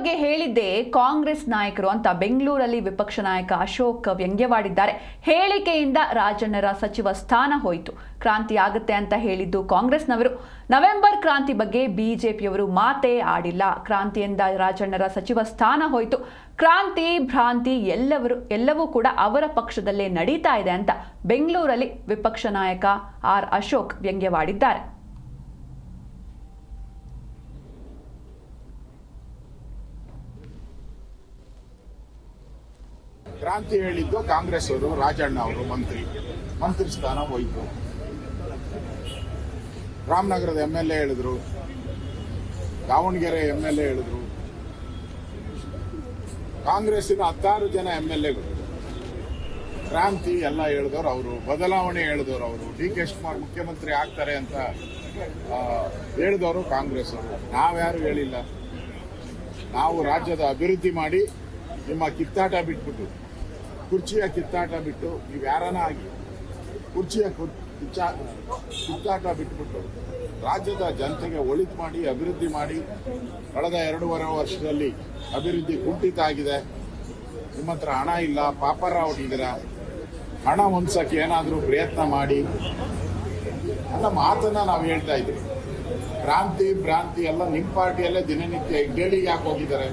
ಬಗ್ಗೆ ಹೇಳಿದ್ದೆ ಕಾಂಗ್ರೆಸ್ ನಾಯಕರು ಅಂತ ಬೆಂಗಳೂರಲ್ಲಿ ವಿಪಕ್ಷ ನಾಯಕ ಅಶೋಕ್ ವ್ಯಂಗ್ಯವಾಡಿದ್ದಾರೆ. ಹೇಳಿಕೆಯಿಂದ ರಾಜಣ್ಣರ ಸಚಿವ ಸ್ಥಾನ ಹೋಯಿತು. ಕ್ರಾಂತಿ ಆಗುತ್ತೆ ಅಂತ ಹೇಳಿದ್ದು ಕಾಂಗ್ರೆಸ್ನವರು. ನವೆಂಬರ್ ಕ್ರಾಂತಿ ಬಗ್ಗೆ ಬಿಜೆಪಿಯವರು ಮಾತೇ ಆಡಿಲ್ಲ. ಕ್ರಾಂತಿಯಿಂದ ರಾಜಣ್ಣರ ಸಚಿವ ಸ್ಥಾನ ಹೋಯಿತು. ಕ್ರಾಂತಿ, ಭ್ರಾಂತಿ ಎಲ್ಲವರು, ಎಲ್ಲವೂ ಕೂಡ ಅವರ ಪಕ್ಷದಲ್ಲೇ ನಡೀತಾ ಇದೆ ಅಂತ ಬೆಂಗಳೂರಲ್ಲಿ ವಿಪಕ್ಷ ನಾಯಕ ಆರ್ ಅಶೋಕ್ ವ್ಯಂಗ್ಯವಾಡಿದ್ದಾರೆ. ಕ್ರಾಂತಿ ಹೇಳಿದ್ದು ಕಾಂಗ್ರೆಸ್ ಅವರು, ರಾಜಣ್ಣ ಅವರು, ಮಂತ್ರಿ. ಮಂತ್ರಿ ಸ್ಥಾನ ಹೋಯ್ತು. ರಾಮನಗರದ ಎಂ ಎಲ್ ಎ ಹೇಳಿದ್ರು. ದಾವಣಗೆರೆ ಎಂ ಎಲ್ ಎ ಹೇಳಿದ್ರು. ಕಾಂಗ್ರೆಸ್ಸಿನ ಹತ್ತಾರು ಜನ ಎಂ ಎಲ್ ಎಗಳು. ಕ್ರಾಂತಿ ಎಲ್ಲ ಹೇಳಿದವರು ಅವರು, ಬದಲಾವಣೆ ಹೇಳಿದವರು ಅವರು. ಡಿ ಕೆ ಶಿವಕುಮಾರ್ ಮುಖ್ಯಮಂತ್ರಿ ಆಗ್ತಾರೆ ಅಂತ ಹೇಳಿದವರು ಕಾಂಗ್ರೆಸ್ ಅವರು. ನಾವ್ಯಾರು ಹೇಳಿಲ್ಲ. ನಾವು ರಾಜ್ಯದ ಅಭಿವೃದ್ಧಿ ಮಾಡಿ, ನಿಮ್ಮ ಕಿತ್ತಾಟ ಬಿಟ್ಬಿಟ್ಟು ಕುರ್ಚಿಯ ಕಿತ್ತಾಟ ಬಿಟ್ಟು ನೀವು ಯಾರನ ಆಗಿ ಕುರ್ಚಿಯ ಕಿತ್ತಾಟ ಬಿಟ್ಬಿಟ್ಟು ರಾಜ್ಯದ ಜನತೆಗೆ ಒಳಿತು ಮಾಡಿ, ಅಭಿವೃದ್ಧಿ ಮಾಡಿ, ಕಳೆದ ಎರಡೂವರೆ ವರ್ಷದಲ್ಲಿ ಅಭಿವೃದ್ಧಿ ಕುಂಠಿತ ಆಗಿದೆ. ನಿಮ್ಮ ಹತ್ರ ಹಣ ಇಲ್ಲ ಪಾಪರ ಹೊಟ್ಟಿದ್ದೀರ ಹಣ ಹೊಂದ್ಸಕ್ಕೆ ಏನಾದರೂ ಪ್ರಯತ್ನ ಮಾಡಿ. ಅನ್ನ ಮಾತನ್ನ ನಾವು ಹೇಳ್ತಾ ಇದ್ದೀವಿ. ಕ್ರಾಂತಿ, ಭ್ರಾಂತಿ ಎಲ್ಲ ನಿಮ್ಮ ಪಾರ್ಟಿಯಲ್ಲೇ ದಿನನಿತ್ಯ ಡೆಲ್ಲಿಗೆ ಯಾಕೆ ಹೋಗಿದ್ದಾರೆ.